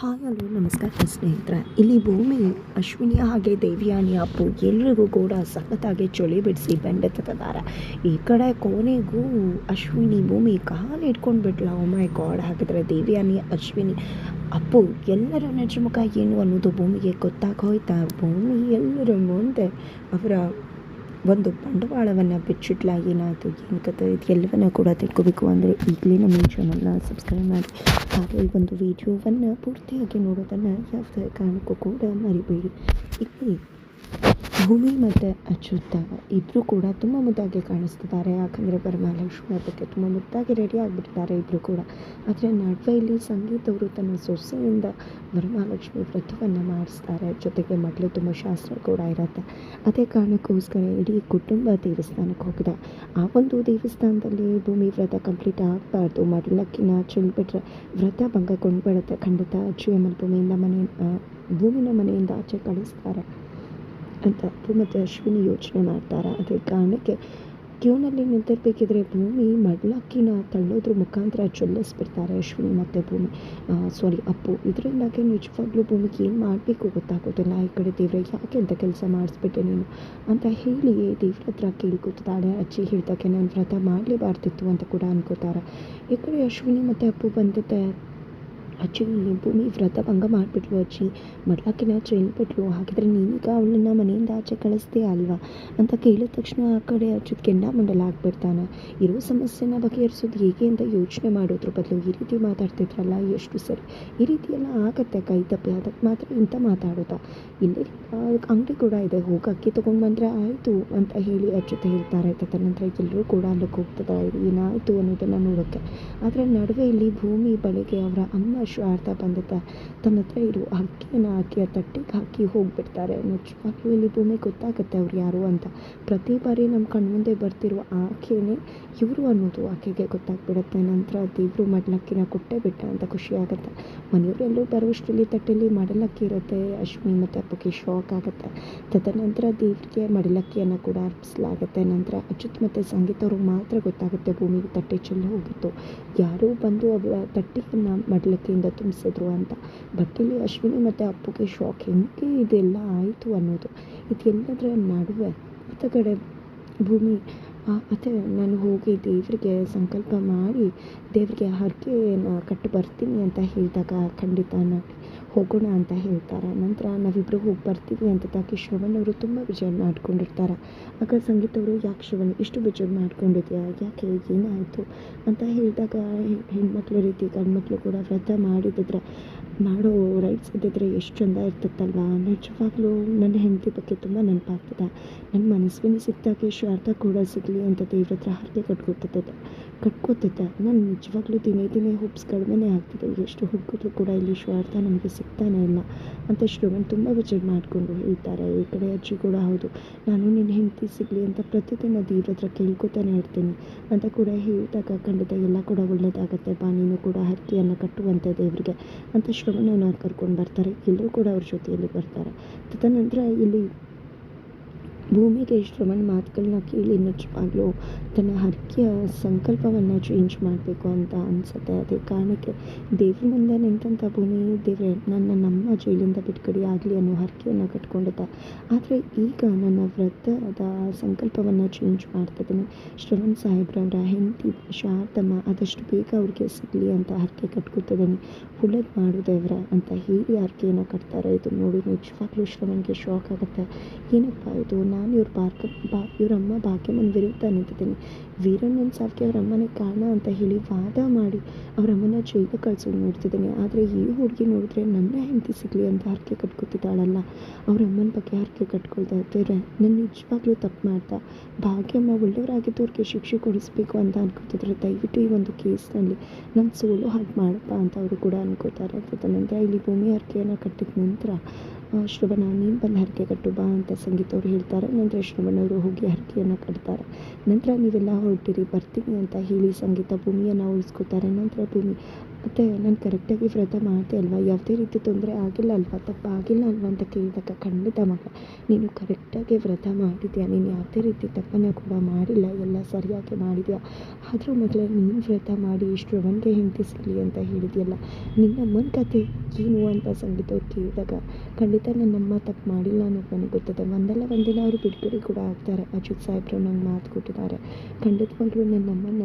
Hi hello ನಮಸ್ಕಾರ ಸ್ನೇಹಿತರೆ. ಇಲ್ಲಿ ಭೂಮಿ, ಅಶ್ವಿನಿ ಹಾಗೆ ದೇವಿಯಾನಿ ಅಪ್ಪು ಎಲ್ರಿಗೂ ಕೂಡ ಸಖತ್ತಾಗಿ ಚಳಿ ಬಿಡಿಸಿ ಬೆಂಡೆತ್ತಿದ್ದಾರೆ ಈ ಕಡೆ ಕೊನೆಗೂ ಅಶ್ವಿನಿ ಭೂಮಿ ಕಾಲು ಇಟ್ಕೊಂಡು ಬಿಟ್ಲ. ಮೈ ಗಾಡ್ ಹಾಕಿದ್ರೆ ದೇವಿಯಾನಿ, ಅಶ್ವಿನಿ ಅಪ್ಪು ಎಲ್ಲರ ನಜಮುಖ ಏನು ಅನ್ನೋದು ಭೂಮಿಗೆ ಗೊತ್ತಾಗೋಯ್ತಾ? ಭೂಮಿ ಎಲ್ಲರ ಮುಂದೆ ಅವರ ಒಂದು ಬಂಡವಾಳವನ್ನು ಬಿಚ್ಚಿಟ್ಲಾಗಿ ಏನಾಯಿತು, ಏನು ಕತೆ ಇದು ಎಲ್ಲವನ್ನ ಕೂಡ ತಿಳ್ಕೊಬೇಕು ಅಂದರೆ ಈಗಲೇ ನಮ್ಮ ಚಾನಲ್ನ ಸಬ್ಸ್ಕ್ರೈಬ್ ಮಾಡಿ. ಹಾಗೆ ಈ ಒಂದು ವಿಡಿಯೋವನ್ನು ಪೂರ್ತಿಯಾಗಿ ನೋಡೋದನ್ನು ಯಾವುದೇ ಕಾರಣಕ್ಕೂ ಕೂಡ ಮರಿಬೇಡಿ. ಇಲ್ಲಿ ಭೂಮಿ ಮತ್ತು ಅಚ್ಯುತ ಇಬ್ಬರು ಕೂಡ ತುಂಬ ಮುದ್ದಾಗಿ ಕಾಣಿಸ್ತಿದ್ದಾರೆ. ಯಾಕಂದರೆ ವರಮಹಾಲಕ್ಷ್ಮಿ ಹಬ್ಬಕ್ಕೆ ತುಂಬ ಮುದ್ದಾಗಿ ರೆಡಿ ಆಗಿಬಿಟ್ಟಿದ್ದಾರೆ ಇಬ್ಬರು ಕೂಡ. ಆದರೆ ನಡುವೆ ಇಲ್ಲಿ ಸಂಗೀತ ಅವರು ತನ್ನ ಸೊಸೆಯಿಂದ ವರಮಹಾಲಕ್ಷ್ಮಿ ವ್ರತವನ್ನು ಮಾಡಿಸ್ತಾರೆ. ಜೊತೆಗೆ ಮಗಳು ತುಂಬ ಶಾಸ್ತ್ರ ಕೂಡ ಇರುತ್ತೆ. ಅದೇ ಕಾರಣಕ್ಕೋಸ್ಕರ ಇಡೀ ಕುಟುಂಬ ದೇವಸ್ಥಾನಕ್ಕೆ ಹೋಗಿದೆ. ಆ ಒಂದು ದೇವಸ್ಥಾನದಲ್ಲಿ ಭೂಮಿ ವ್ರತ ಕಂಪ್ಲೀಟ್ ಆಗಬಾರ್ದು. ಮಡಲಕ್ಕಿನ ಚೆಲ್ಬಿಟ್ರೆ ವ್ರತ ಭಂಗ ಭಂಗಗೊಂಡ್ಬಿಡುತ್ತೆ ಖಂಡಿತ ಅಚ್ಚು ಮನೆ ಭೂಮಿಯಿಂದ ಮನೆ ಭೂಮಿನ ಮನೆಯಿಂದ ಆಚೆ ಕಳಿಸ್ತಾರೆ. ಅಂತ ಅಪ್ಪು ಮತ್ತು ಅಶ್ವಿನಿ ಯೋಚನೆ ಮಾಡ್ತಾರೆ? ಅದೇ ಕಾರಣಕ್ಕೆ ಕ್ಯೂನಲ್ಲಿ ನಿಂತಿರಬೇಕಿದ್ರೆ ಭೂಮಿ ಮಡ್ಲಕ್ಕಿನ ತಳ್ಳೋದ್ರ ಮುಖಾಂತರ ಚೊಲ್ಲಿಸ್ಬಿಡ್ತಾರೆ ಅಶ್ವಿನಿ ಮತ್ತು ಭೂಮಿ. ಸಾರಿ ಅಪ್ಪು. ಇದರಿಂದಾಗಿ ನಿಜವಾಗ್ಲೂ ಭೂಮಿಗೆ ಏನು ಮಾಡಬೇಕು ಗೊತ್ತಾಗೋದಿಲ್ಲ. ಈ ಕಡೆ ದೇವ್ರೆ, ಯಾಕೆ ಅಂತ ಕೆಲಸ ಮಾಡಿಸ್ಬಿಟ್ಟೆ ನೀನು? ಅಂತ ಹೇಳಿ ದೇವ್ರ ಹತ್ರ ಕೇಳ್ಕೊತಾಳೆ ಅಜ್ಜಿ ಹೇಳ್ದಾಗೆ ನಾನು ವ್ರತ ಮಾಡಲೇಬಾರ್ದಿತ್ತು ಅಂತ ಕೂಡ ಅನ್ಕೋತಾರೆ? ಈ ಕಡೆ ಅಶ್ವಿನಿ ಮತ್ತು ಅಪ್ಪು ಬಂದಿದ್ದೆ. ಅಜ್ಜಿ ಭೂಮಿ ವ್ರತ ಭಂಗ ಮಾಡಿಬಿಟ್ಲು ಅಜ್ಜಿ ಮಡ್ಲಕ್ಕಿನ ಚೆಲ್ಬಿಟ್ಲು ಹಾಗಿದ್ರೆ ನೀನೀಗ ಅವಳನ್ನ ಮನೆಯಿಂದ ಆಚೆ ಕಳಿಸ್ತೀಯ ಅಲ್ವಾ? ಅಂತ ಕೇಳಿದ ತಕ್ಷಣ ಆ ಕಡೆ ಅಚ್ಯುತ್ ಕೆಂಡ ಮಂಡಲ ಆಗ್ಬಿಡ್ತಾನೆ. ಇರೋ ಸಮಸ್ಯೆನ ಬಗೆಹರಿಸೋದು ಹೇಗೆ ಅಂತ ಯೋಚನೆ ಮಾಡೋದ್ರ ಬದಲು ಈ ರೀತಿ ಮಾತಾಡ್ತಿದ್ರಲ್ಲ, ಎಷ್ಟು ಸರಿ. ಈ ರೀತಿ ಎಲ್ಲ ಆಗತ್ತೆ ಕೈ ತಪ್ಪಿ. ಅದಕ್ಕೆ ಮಾತ್ರ ಇಂಥ ಮಾತಾಡೋದಾ ಇಲ್ಲಿ ಅಂಗಡಿ ಕೂಡ ಇದೆ. ಹೋಗಿ ಅಕ್ಕಿ ತೊಗೊಂಡು ಬಂದರೆ ಆಯಿತು ಅಂತ ಹೇಳಿ ಅಚ್ಯುತ್ ಹೇಳ್ತಾರೆ. ತದನಂತರ ಎಲ್ಲರೂ ಕೂಡ ಅಲ್ಲಿಗೆ ಹೋಗ್ತದೆ ಏನಾಯಿತು ಅನ್ನೋದನ್ನು ನೋಡೋಕ್ಕೆ. ಆದರೆ ನಡುವೆ ಇಲ್ಲಿ ಭೂಮಿ ಬಳಿಗೆ ಅವರ ಅಮ್ಮ ಶಾರದಾ ಬಂದಿದೆ ತನ್ನ ಹತ್ರ ಇರೋ ಅಕ್ಕಿಯನ್ನು ಹಾಕಿ ಆ ತಟ್ಟೆಗೆ ಹಾಕಿ ಹೋಗ್ಬಿಡ್ತಾರೆ. ನಿಜವಾಗ್ಲೂ ಇಲ್ಲಿ ಭೂಮಿ ಗೊತ್ತಾಗುತ್ತೆ ಅವ್ರು ಯಾರು ಅಂತ. ಪ್ರತಿ ಬಾರಿ ನಮ್ಮ ಕಣ್ಮುಂದೆ ಬರ್ತಿರುವ ಆಕೆಯೇ ಇವರು ಅನ್ನೋದು ಆಕೆಗೆ ಗೊತ್ತಾಗ್ಬಿಡುತ್ತೆ. ನಂತರ ದೇವರು ಮಡ್ಲಕ್ಕಿನ ಕೊಟ್ಟೇ ಬಿಟ್ಟ ಅಂತ ಖುಷಿ ಆಗುತ್ತೆ. ಮನೆಯವರೆಲ್ಲರೂ ಬರುವಷ್ಟರಲ್ಲಿ ತಟ್ಟೆಯಲ್ಲಿ ಮಡಲಕ್ಕಿ ಇರುತ್ತೆ. ಅಶ್ವಿನಿ ಮತ್ತು ಅಪ್ಪಗೆ ಶಾಕ್ ಆಗುತ್ತೆ. ತದನಂತರ ದೇವರಿಗೆ ಮಡಲಕ್ಕಿಯನ್ನು ಕೂಡ ಅರ್ಪಿಸಲಾಗುತ್ತೆ. ನಂತರ ಅಚ್ಯುತ್ ಮತ್ತು ಸಂಗೀತ ಮಾತ್ರ ಗೊತ್ತಾಗುತ್ತೆ ಭೂಮಿಗೆ ತಟ್ಟೆ ಚೆಲ್ಲಿ ಹೋಗಿತ್ತು ಯಾರೂ ಬಂದು ಅವಳ ತಟ್ಟೆಯನ್ನು ಮಡಿಲಕ್ಕಿಯಿಂದ ತುಂಬಿಸಿದ್ರು ಅಂತ. ಬಟ್ ಅಶ್ವಿನಿ ಮತ್ತು ಅಪ್ಪುಗೆ ಶಾಕ್ ಹೆಂಗೆ ಇದೆಲ್ಲ ಆಯಿತು ಅನ್ನೋದು. ಇದೆಲ್ಲದರ ನಡುವೆ ಆತ ಕಡೆ ಭೂಮಿ ಅದೇ ನಾನು ಹೋಗಿ ದೇವರಿಗೆ ಸಂಕಲ್ಪ ಮಾಡಿ, ದೇವರಿಗೆ ಹರಕೆ ಕಟ್ಟು ಬರ್ತೀನಿ ಅಂತ ಹೇಳಿದಾಗ ಖಂಡಿತ ನಾನು ಹೋಗೋಣ ಅಂತ ಹೇಳ್ತಾರೆ. ನಂತರ ನಾವಿಬ್ಬರು ಹೋಗಿ ಬರ್ತೀವಿ ಅಂತ ಶ್ರವಣ್ ಅವರು ತುಂಬ ಬೇಜಾರು ಮಾಡ್ಕೊಂಡಿರ್ತಾರೆ. ಆಗ ಸಂಗೀತ ಅವರು, ಯಾಕೆ ಶ್ರವಣ್ ಇಷ್ಟು ಬೇಜಾರು ಮಾಡ್ಕೊಂಡಿದ್ಯಾ? ಯಾಕೆ? ಏನಾಯಿತು? ಅಂತ ಹೇಳಿದಾಗ, ಹೆಣ್ಮಕ್ಳ ರೀತಿ, ಗಂಡ್ಮಕ್ಳು ಕೂಡ ವ್ರತ ಮಾಡಿದ್ರೆ ಮಾಡೋ ರೈಟ್ಸ್ ಇದ್ದಿದ್ರೆ ಎಷ್ಟು ಚಂದ ಇರ್ತಿತ್ತಲ್ವ? ನಿಜವಾಗ್ಲೂ ನನ್ನ ಹೆಂಡತಿ ಬಗ್ಗೆ ತುಂಬ ನೆನಪಾಗ್ತದೆ. ನನ್ನ ಮನಸ್ಸಿನ ಸಿಕ್ತಾಗೆ ಅರ್ಥ ಕೂಡ ಸಿಗಲಿ ಅಂತ ದೇವ್ರ ಹತ್ರ ಹರಕೆ ಕಟ್ಕೊತಿದ್ದೆ ಕಟ್ಕೋತಿದ್ದೆ ನಾನು ನಿಜವಾಗ್ಲೂ ದಿನೇ ದಿನೇ ಹೋಪ್ಸ್ ಕಡಿಮೆನೇ ಆಗ್ತಿದೆ. ಎಷ್ಟು ಹುಡುಕಿದ್ರು ಕೂಡ ಇಲ್ಲಿ ಶ್ವಾರ್ಥ ನಮಗೆ ಸಿಗ್ತಾನೆ ಇಲ್ಲ ಅಂತ ಶ್ರವಣ್ ತುಂಬ ವಿಚಾರ ಮಾಡಿಕೊಂಡು ಹೇಳ್ತಾರೆ. ಈ ಕಡೆ ಅಜ್ಜಿ ಕೂಡ ಹೌದು. ನಾನು ನಿನ್ನ ಹೆಂಡತಿ ಸಿಗಲಿ ಅಂತ ಪ್ರತಿದಿನ ದೇವ್ರ ಹತ್ರ ಕೇಳ್ಕೊತಾನೆ ಇರ್ತೀನಿ ಅಂತ ಕೂಡ ಹೇಳಿದಾಗ, ಖಂಡಿತ ಎಲ್ಲ ಕೂಡ ಒಳ್ಳೆಯದಾಗತ್ತೆ ಬಾ, ನೀನು ಕೂಡ ಹರಕೆಯನ್ನು ಕಟ್ಟುವಂತೆ ದೇವರಿಗೆ ಅಂತ ಶ್ರವಣನ ಕರ್ಕೊಂಡು ಬರ್ತಾರೆ. ಎಲ್ಲರೂ ಕೂಡ ಅವ್ರ ಜೊತೆಯಲ್ಲಿ ಬರ್ತಾರೆ. ತದನಂತರ ಇಲ್ಲಿ ಭೂಮಿಗೆ ಶ್ರವಣ್ ಮಾತುಗಳನ್ನ ಕೇಳಿ ನಿಜವಾಗ್ಲೂ ತನ್ನ ಹರಕೆಯ ಸಂಕಲ್ಪವನ್ನು ಚೇಂಜ್ ಮಾಡಬೇಕು ಅಂತ ಅನಿಸುತ್ತೆ. ಅದೇ ಕಾರಣಕ್ಕೆ ದೇವ್ರ ಮುಂದೆ ನಿಂತಂಥ ಭೂಮಿ ದೇವ್ರೆ, ನನ್ನ ನಮ್ಮ ಜೈಲಿಂದ ಬಿಡುಗಡೆ ಆಗಲಿ ಅನ್ನೋ ಹರಕೆಯನ್ನು ಕಟ್ಕೊಂಡಿದ್ದೆ. ಆದರೆ ಈಗ ನನ್ನ ವ್ರತದ ಸಂಕಲ್ಪವನ್ನು ಚೇಂಜ್ ಮಾಡ್ತಿದ್ದೀನಿ. ಶ್ರವಣ್ ಸಾಹೇಬ್ರವರ ಹೆಂಡತಿ ಶಾರ್ದಮ್ಮ ಆದಷ್ಟು ಬೇಗ ಅವ್ರಿಗೆ ಸಿಗಲಿ ಅಂತ ಹರಕೆ ಕಟ್ಕೊತಿದ್ದೀನಿ. ಒಳ್ಳೇದು ಮಾಡು ದೇವರ ಅಂತ ಹೇಳಿ ಹರಕೆಯನ್ನು ಕಟ್ತಾರೆ ಇದು ನೋಡಿ ನಿಜವಾಗ್ಲೂ ಶ್ರವಣ್ಗೆ ಶಾಕ್ ಆಗುತ್ತೆ. ಏನಪ್ಪ ಇದು? ನಾನು ಇವ್ರ ಬಾರ್ಕ ಬಾ ಇವ್ರ ಅಮ್ಮ ಭಾಗ್ಯಮ್ಮನ ವಿರುದ್ಧ ನಿಂತಿದ್ದೀನಿ ವೀರಣ್ಣನ ಸಾವಿಗೆ ಅವ್ರ ಅಮ್ಮನೇ ಕಾರಣ ಅಂತ ಹೇಳಿ ವಾದ ಮಾಡಿ ಅವ್ರ ಅಮ್ಮನ ಜೈಲಿಗೆ ಕಳ್ಸೋದು ನೋಡ್ತಿದ್ದೀನಿ. ಆದರೆ ಈ ಹುಡುಗಿ ನೋಡಿದ್ರೆ ನನ್ನ ಹೆಂಡತಿ ಸಿಗಲಿ ಅಂತ ಹರಕೆ ಕಟ್ಕೊತಿದ್ದಾಳಲ್ಲ. ಅವ್ರ ಅಮ್ಮನ ಬಗ್ಗೆ ಹರಕೆ ಕಟ್ಕೊಳ್ತಾ ಇರ್ತಾರೆ ನನ್ನ ನಿಜವಾಗ್ಲೂ ತಪ್ಪು ಮಾಡ್ತಾ, ಭಾಗ್ಯಮ್ಮ ಒಳ್ಳೆಯವರಾಗಿದ್ದವ್ರಿಗೆ ಶಿಕ್ಷೆ ಕೊಡಿಸ್ಬೇಕು ಅಂತ ಅನ್ಕೋತಿದ್ರೆ ದಯವಿಟ್ಟು ಈ ಒಂದು ಕೇಸ್ನಲ್ಲಿ ನನ್ನ ಸೋಲು ಹಾಗೆ ಮಾಡಪ್ಪ ಅಂತ ಅವರು ಕೂಡ ಅನ್ಕೋತಾರೆ ತದನಂತರ ಇಲ್ಲಿ ಭೂಮಿ ಹರಕೆಯನ್ನು ಕಟ್ಟಿದ ನಂತರ ಶ್ರವಣ, ನೀನು ಬಂದು ಹರಕೆ ಕಟ್ಟು ಬಾ ಅಂತ ಸಂಗೀತ ಅವರು ಹೇಳ್ತಾರೆ. ನಂತರ ಶ್ರವಣವರು ಹೋಗಿ ಹರಕೆಯನ್ನು ಕಟ್ತಾರೆ. ನಂತರ ನೀವೆಲ್ಲ ಹೊರಟಿರಿ ಬರ್ತೀನಿ ಅಂತ ಹೇಳಿ ಸಂಗೀತ ಭೂಮಿಯನ್ನು ಉಳಿಸ್ಕೋತಾರೆ. ನಂತರ ಭೂಮಿ ಮತ್ತು ನಾನು ಕರೆಕ್ಟಾಗಿ ವ್ರತ ಮಾಡಿದೆ ಅಲ್ವಾ? ಯಾವುದೇ ರೀತಿ ತೊಂದರೆ ಆಗಿಲ್ಲ ಅಲ್ವಾ? ತಪ್ಪಾಗಿಲ್ಲ ಅಲ್ವಾ ಅಂತ ಕೇಳಿದಾಗ ಖಂಡಿತ ಮಗ, ನೀನು ಕರೆಕ್ಟಾಗಿ ವ್ರತ ಮಾಡಿದ್ಯಾ? ನೀನು ಯಾವುದೇ ರೀತಿ ತಪ್ಪನ್ನು ಕೂಡ ಮಾಡಿಲ್ಲ, ಎಲ್ಲ ಸರಿಯಾಗಿ ಮಾಡಿದ್ಯಾ? ಆದರೂ ಮಗಳೇ, ನೀನು ವ್ರತ ಮಾಡಿ ಶ್ರವಣ್ಗೆ ಹೆಂಡತಿ ಸಿಗಲಿ ಅಂತ ಹೇಳಿದ್ಯಲ್ಲ, ನಿನ್ನ ಅಮ್ಮನ ಕತೆ ಏನು ಅಂತ ಸಂಗೀತ ಕೇಳಿದಾಗ ಖಂಡಿತ ನನ್ನ ಅಮ್ಮ ತಪ್ಪು ಮಾಡಿಲ್ಲ ಅನ್ನೋದು ನನಗೆ ಗೊತ್ತದೆ. ಒಂದಲ್ಲ ಒಂದಿನ ಅವರು ಬಿಡುಗಡೆ ಕೂಡ ಆಗ್ತಾರೆ. ಅಜಿತ್ ಸಾಹೇಬ್ರು ನಂಗೆ ಮಾತು ಕೊಟ್ಟಿದ್ದಾರೆ. ಖಂಡಿತವಾಗ್ಲೂ ನನ್ನ ಅಮ್ಮನ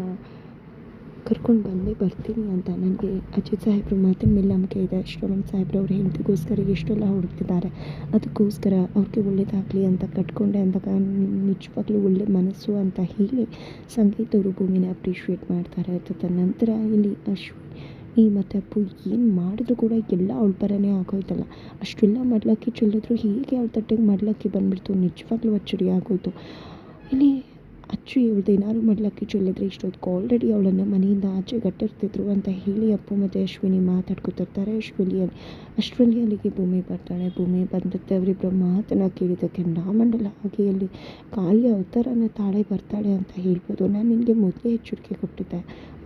ಕರ್ಕೊಂಡು ಬಂದೇ, ಬರ್ತೀನಿ ಅಂತ. ನನಗೆ ಅಜಿತ್ ಸಾಹೇಬ್ರ ಮಾತಿನ ಮೇಲೆ ಇದೆ. ಶ್ರವಣ್ ಸಾಹೇಬ್ರು ಅವ್ರ ಹೆಂಡತಿಗೋಸ್ಕರ ಎಷ್ಟೆಲ್ಲ ಹುಡುಕ್ತಿದ್ದಾರೆ, ಅದಕ್ಕೋಸ್ಕರ ಅವ್ರಿಗೆ ಒಳ್ಳೇದಾಗಲಿ ಅಂತ ಕಟ್ಕೊಂಡೆ ಅಂದಾಗ ನಿಜವಾಗ್ಲೂ ಒಳ್ಳೆ ಮನಸ್ಸು ಅಂತ ಹೇಳಿ ಸಂಗೀತ ಅವರು ಭೂಮಿನ ಅಪ್ರಿಷಿಯೇಟ್ ಮಾಡ್ತಾರೆ. ತದನಂತರ ಇಲ್ಲಿ ಅಶ್ವಿನಿ ಮತ್ತು ಅಪ್ಪು ಏನು ಮಾಡಿದ್ರು ಕೂಡ ಎಲ್ಲ ಅವಳ ಪರನೇ ಆಗೋಯ್ತಲ್ಲ. ಅಷ್ಟೆಲ್ಲ ಮಾಡ್ಲಕ್ಕೆ ಚೆಲ್ಲಿದ್ರು ಹೀಗೆ ಅವ್ಳ ತಟ್ಟೆಗೆ ಮಡ್ಲಕ್ಕಿ ಬಂದುಬಿಡ್ತು? ನಿಜವಾಗ್ಲೂ ಅಚ್ಚರಿ ಆಗೋಯ್ತು. ಇಲ್ಲಿ ಅಚ್ಚು ಇವಳ್ದು ಏನಾದ್ರು ಮಾಡ್ಲಿಕ್ಕೆ ಚೆಲ್ಲಿದ್ರೆ ಇಷ್ಟೊತ್ತಿಗೆ ಆಲ್ರೆಡಿ ಅವಳನ್ನ ಮನೆಯಿಂದ ಆಚೆ ಗಟ್ಟಿರ್ತಿದ್ರು, ಅಂತ ಹೇಳಿ ಅಪ್ಪು ಮತ್ತು ಅಶ್ವಿನಿ ಮಾತಾಡ್ಕೊತಿರ್ತಾರೆ ಅಶ್ವಿನಿ ಅಶ್ವಿನಿ ಅಲ್ಲಿಗೆ ಭೂಮಿ ಬರ್ತಾಳೆ. ಭೂಮಿ ಬಂದತ್ತೆ ಅವರಿಬ್ಬರ ಮಾತನ್ನು ಕೇಳಿದ್ದಕ್ಕೆ ರಾಮಂಡಲ ಹಾಗೆ ಅಲ್ಲಿ ಕಾಲಿಯ ಅವತಾರನ ತಾಳೆ ಬರ್ತಾಳೆ ಅಂತ ಹೇಳ್ಬೋದು. ನಾನು ನಿನಗೆ ಮೊದಲೇ ಎಚ್ಚರಿಕೆ ಕೊಟ್ಟಿದ್ದೆ.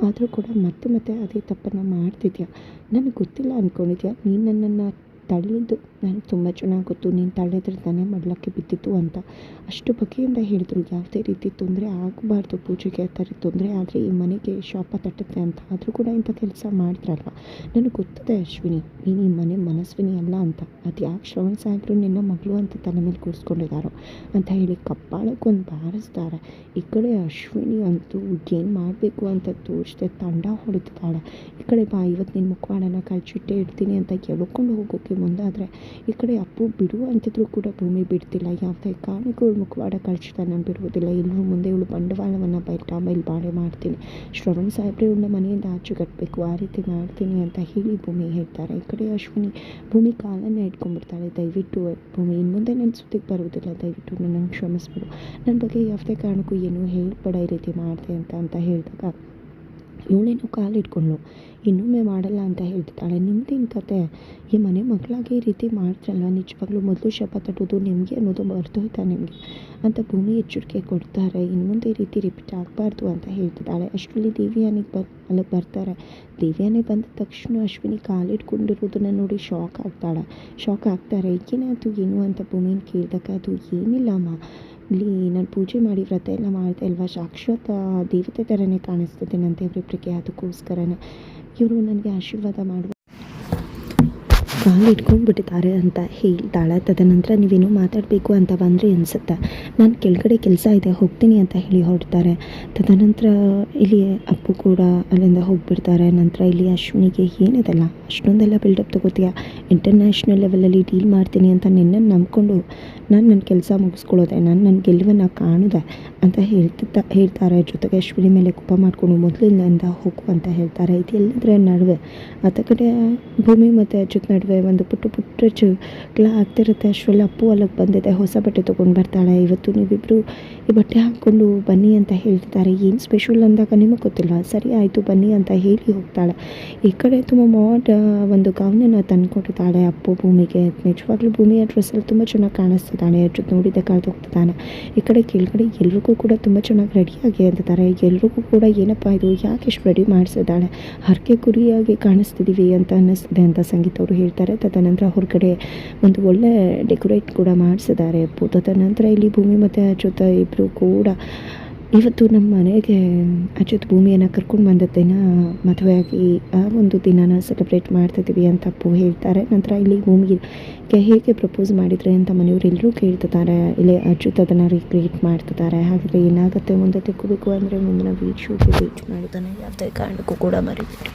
ಆದರೂ ಕೂಡ ಮತ್ತೆ ಮತ್ತೆ ಅದೇ ತಪ್ಪನ್ನು ಮಾಡ್ತಿದ್ಯಾ? ನನಗೆ ಗೊತ್ತಿಲ್ಲ ಅಂದ್ಕೊಂಡಿದ್ಯಾ ನೀನು ನನ್ನನ್ನು ತಳ್ಳಿದ್ದು. ನನಗೆ ತುಂಬ ಚೆನ್ನಾಗಿ ಗೊತ್ತು, ನೀನು ತಳ್ಳಿದ್ರೆ ತಾನೇ ಮಡ್ಲಕ್ಕೆ ಬಿದ್ದಿತ್ತು ಅಂತ. ಅಷ್ಟು ಬಗೆಯಿಂದ ಹೇಳಿದ್ರು. ಯಾವುದೇ ರೀತಿ ತೊಂದರೆ ಆಗಬಾರ್ದು ಪೂಜೆಗೆ. ಆ ಥರ ತೊಂದರೆ ಆದರೆ ಈ ಮನೆಗೆ ಶಾಪ ತಟ್ಟುತ್ತೆ ಅಂತ. ಆದರೂ ಕೂಡ ಇಂಥ ಕೆಲಸ ಮಾಡಿದ್ರಲ್ವ? ನನಗೆ ಗೊತ್ತದೆ ಅಶ್ವಿನಿ. ನೀನು ಈ ಮನೆ ಮನಸ್ವಿನಿ ಅಲ್ಲ ಅಂತ. ಅದು ಯಾಕೆ ಶ್ರವಣ ಸಾಹೇಬರು ನಿನ್ನ ಮಗಳು ಅಂತ ತಲೆ ಮೇಲೆ ಕೂರಿಸ್ಕೊಂಡಿದ್ದಾರೋ ಅಂತ ಹೇಳಿ ಕಪ್ಪಾಳಕ್ಕೊಂದು ಬಾರಿಸ್ತಾರೆ ಈ ಕಡೆ ಅಶ್ವಿನಿ ಅಂತೂ ಏನು ಮಾಡಬೇಕು ಅಂತ ತೋರಿಸ್ದೆ ತಂಡ ಹೊಡೆದಿದ್ದಾಳೆ. ಈ ಕಡೆ ಬಾ ಇವತ್ತು ನಿನ್ನ ಮುಖವಾಡನ ಕಳ್ಚಿಟ್ಟೆ ಇಡ್ತೀನಿ ಅಂತ ಎಳ್ಕೊಂಡು ಹೋಗೋಕ್ಕೆ ಮುಂದಾದರೆ ಈ ಕಡೆ ಅಪ್ಪು ಬಿಡು ಅಂತಿದ್ರು ಕೂಡ ಭೂಮಿ ಬಿಡ್ತಿಲ್ಲ. ಯಾವುದೇ ಕಾರಣಕ್ಕೂ ಇವಳು ಮುಖವಾಡ ಕಳಿಸ್ತಾ ನಾನು ಬಿಡುವುದಿಲ್ಲ ಎಲ್ಲರೂ ಮುಂದೆ ಇವಳು ಬಂಡವಾಳವನ್ನು ಬೈಟ ಬಾಳೆ ಮಾಡ್ತೀನಿ. ಶ್ರವಣ್ ಸಾಹೇಬ್ರೆ ಇವಳನ್ನ ಮನೆಯಿಂದ ಆಚೆ ಕಟ್ಟಬೇಕು ಆ ರೀತಿ ಮಾಡ್ತೀನಿ ಅಂತ ಹೇಳಿ ಭೂಮಿ ಹೇಳ್ತಾರೆ. ಈ ಕಡೆ ಅಶ್ವಿನಿ ಭೂಮಿ ಕಾಲನ್ನೇ ಇಟ್ಕೊಂಡ್ಬಿಡ್ತಾಳೆ. ದಯವಿಟ್ಟು ಭೂಮಿ, ಇನ್ನು ಮುಂದೆ ನನ್ನ ಸುದ್ದಿಗೆ ಬರುವುದಿಲ್ಲ. ದಯವಿಟ್ಟು ನನ್ನನ್ನು ಕ್ಷಮಿಸ್ಬಿಡು. ನನ್ನ ಬಗ್ಗೆ ಯಾವುದೇ ಕಾರಣಕ್ಕೂ ಏನೂ ಹೇಳ್ಬೇಡ ಈ ರೀತಿ ಮಾಡಿದೆ ಅಂತ ಅಂತ ಹೇಳಿದಾಗ ಇವಳೇನೋ ಕಾಲಿಟ್ಕೊಂಡ್ಳು. ಇನ್ನೊಮ್ಮೆ ಮಾಡಲ್ಲ ಅಂತ ಹೇಳ್ತಿದ್ದಾಳೆ. ನಿಮ್ದೇನು ಕತೆ. ಈ ಮನೆ ಮಗಳಾಗಿ ಈ ರೀತಿ ಮಾಡ್ತಾರಲ್ವ ನಿಜವಾಗ್ಲೂ ಮೊದಲು ಶಪ ತಟ್ಟೋದು ನಿಮಗೆ ಅನ್ನೋದು ಮರ್ತೋಯ್ತಾ ನಿಮಗೆ? ಅಂತ ಭೂಮಿ ಎಚ್ಚರಿಕೆ ಕೊಡ್ತಾರೆ. ಇನ್ನು ಮುಂದೆ ಈ ರೀತಿ ರಿಪೀಟ್ ಆಗಬಾರ್ದು ಅಂತ ಹೇಳ್ತಿದ್ದಾಳೆ. ಅಷ್ಟರಲ್ಲಿ ದೇವಿಯಾನಿಗೆ ಬರ್ ಅಲ್ಲಿಗೆ ಬರ್ತಾರೆ. ದೇವಿಯಾನಿ ಬಂದ ತಕ್ಷಣ ಅಶ್ವಿನಿ ಕಾಲಿಟ್ಕೊಂಡಿರೋದನ್ನ ನೋಡಿ ಶಾಕ್ ಆಗ್ತಾಳೆ. ಶಾಕ್ ಆಗ್ತಾರೆ. ಏನಾಯ್ತು, ಏನು ಅಂತ ಭೂಮಿನ ಕೇಳಿದಾಗ ಅದು ಏನಿಲ್ಲ, ಅಮ್ಮ. ಇಲ್ಲಿ ನಾನು ಪೂಜೆ ಮಾಡಿ ವ್ರತ ಎಲ್ಲ ಮಾಡಿದೆ ಅಲ್ವಾ? ಸಾಕ್ಷಾತ್ ದೇವತೆ ಥರನೇ ಕಾಣಿಸ್ತಿದೆ ನನ್ನ ದೇವರಿಬ್ಬರಿಗೆ ಅದಕ್ಕೋಸ್ಕರನೇ. ಇವರು ನನಗೆ ಆಶೀರ್ವಾದ ಮಾಡುವ ಕಾಲು ಇಟ್ಕೊಂಡ್ಬಿಟ್ಟಿದ್ದಾರೆ ಅಂತ ಹೇಳ್ತಾಳೆ. ತದನಂತರ ನೀವೇನೋ ಮಾತಾಡಬೇಕು ಅಂತ ಬಂದರೆ ಅನಿಸುತ್ತೆ? ನಾನು ಕೆಳಗಡೆ ಕೆಲಸ ಇದೆ, ಹೋಗ್ತೀನಿ ಅಂತ ಹೇಳಿ ಹೊರಡ್ತಾರೆ. ತದನಂತರ ಇಲ್ಲಿ ಅಪ್ಪು ಕೂಡ ಅಲ್ಲಿಂದ ಹೋಗಿಬಿಡ್ತಾರೆ. ನಂತರ ಇಲ್ಲಿ ಅಶ್ವಿನಿಗೆ ಏನಿದೆಲ್ಲ? ಅಷ್ಟೊಂದೆಲ್ಲ ಬಿಲ್ಡಪ್ ತೊಗೋತೀಯ? ಇಂಟರ್ನ್ಯಾಷನಲ್ ಲೆವೆಲಲ್ಲಿ ಡೀಲ್ ಮಾಡ್ತೀನಿ ಅಂತ ನಿನ್ನನ್ನು ನಂಬ್ಕೊಂಡು ನಾನು ನನ್ನ ಕೆಲಸ ಮುಗಿಸ್ಕೊಳ್ಳೋದೆ, ನಾನು ನನ್ನ ಗೆಲುವನ್ನು ಕಾಣೋದೆ ಅಂತ ಹೇಳ್ತಿದ್ದ, ಹೇಳ್ತಾರೆ. ಜೊತೆಗೆ ಅಶ್ವಿನಿ ಮೇಲೆ ಕುಪ್ಪ ಮಾಡಿಕೊಂಡು ಮೊದಲಿಂದ ಹೋಗು ಅಂತ ಹೇಳ್ತಾರೆ. ಇದು ಎಲ್ಲದರ ನಡುವೆ ಆತ ಕಡೆ ಭೂಮಿ ಮತ್ತು ಅಚ್ಯುತ್ ನಡುವೆ ಒಂದು ಪುಟ್ಟ ಪುಟ್ಟ ಜಗಳ ಆಗ್ತಿರುತ್ತೆ. ಅಶ್ವಲ್ಲಿ ಅಪ್ಪು ಅಲ್ಲಿಗೆ ಬಂದಿದೆ, ಹೊಸ ಬಟ್ಟೆ ತೊಗೊಂಡು ಬರ್ತಾಳೆ. ಇವತ್ತು ನೀವಿಬ್ಬರು ಈ ಬಟ್ಟೆ ಹಾಕ್ಕೊಂಡು ಬನ್ನಿ ಅಂತ ಹೇಳ್ತಿದ್ದಾರೆ. ಏನು ಸ್ಪೆಷಲ್ ಅಂದಾಗ ನಿಮಗೆ ಗೊತ್ತಿಲ್ಲ. ಸರಿ ಆಯಿತು, ಬನ್ನಿ ಅಂತ ಹೇಳಿ ಹೋಗ್ತಾಳೆ. ಈ ಕಡೆ ತುಂಬ ಮಾಡ್ ಒಂದು ಗೌನನ್ನು ತಂದುಕೊಟ್ಟಿದ್ದಾಳೆ ಅಪ್ಪು ಭೂಮಿಗೆ. ನಿಜವಾಗ್ಲೂ ಭೂಮಿಯ ಡ್ರೆಸ್ಸಲ್ಲಿ ತುಂಬ ಚೆನ್ನಾಗಿ ಕಾಣಿಸ್ತಿದ್ದಾಳೆ ಅಚ್ಚುತ್ ನೋಡಿದ್ದೆ ಕಳೆದು ಹೋಗ್ತಿದ್ದಾನೆ ಈ ಕಡೆ ಕೆಳಗಡೆ ಎಲ್ರಿಗೂ ಕೂಡ ತುಂಬ ಚೆನ್ನಾಗಿ ರೆಡಿಯಾಗಿ ಅಂತಿದ್ದಾರೆ ಎಲ್ರಿಗೂ ಕೂಡ ಏನಪ್ಪ ಇದು, ಯಾಕೆ ಇಷ್ಟು ರೆಡಿ ಮಾಡಿಸಿದ್ದಾಳೆ? ಹರಕೆ ಕುರಿಯಾಗಿ ಕಾಣಿಸ್ತಿದ್ದೀವಿ ಅಂತ ಅನ್ನಿಸ್ತಿದೆ ಅಂತ ಸಂಗೀತ ಅವರು ಹೇಳ್ತಾರೆ. ತದನಂತರ ಹೊರಗಡೆ ಒಂದು ಒಳ್ಳೆ ಡೆಕೋರೇಟ್ ಕೂಡ ಮಾಡಿಸಿದ್ದಾರೆ. ತದನಂತರ ಇಲ್ಲಿ ಭೂಮಿ ಮತ್ತು ಅಚ್ಯುತ ಇಬ್ಬರು ಕೂಡ ಇವತ್ತು ನಮ್ಮ ಮನೆಗೆ ಅಚ್ಯುತ್ ಭೂಮಿಯನ್ನು ಕರ್ಕೊಂಡು ಬಂದದ್ದೇನ ಮದುವೆಯಾಗಿ ಆ ಒಂದು ದಿನನ ಸೆಲೆಬ್ರೇಟ್ ಮಾಡ್ತಿದ್ದೀವಿ ಅಂತ ಅಪ್ಪು ಹೇಳ್ತಾರೆ. ನಂತರ ಇಲ್ಲಿ ಭೂಮಿಗೆ ಹೇಗೆ ಪ್ರಪೋಸ್ ಮಾಡಿದರೆ ಅಂತ ಮನೆಯವರೆಲ್ಲರೂ ಕೇಳ್ತಿದ್ದಾರೆ. ಇಲ್ಲಿ ಅಚ್ಯುತ್ ಅದನ್ನು ರೀಕ್ರಿಯೇಟ್ ಮಾಡ್ತಿದ್ದಾರೆ. ಹಾಗಾದರೆ ಏನಾಗುತ್ತೆ? ಮುಂದೆ ತಿಳ್ಕೋಬೇಕು ಅಂದರೆ ಮುಂದಿನ ವೀಕ್ಷೋಗೆ ರೀಚ್ ಮಾಡೋದನ್ನು ಯಾವುದೇ ಕಾರಣಕ್ಕೂ ಕೂಡ ಮರಿಬೇಡಿ.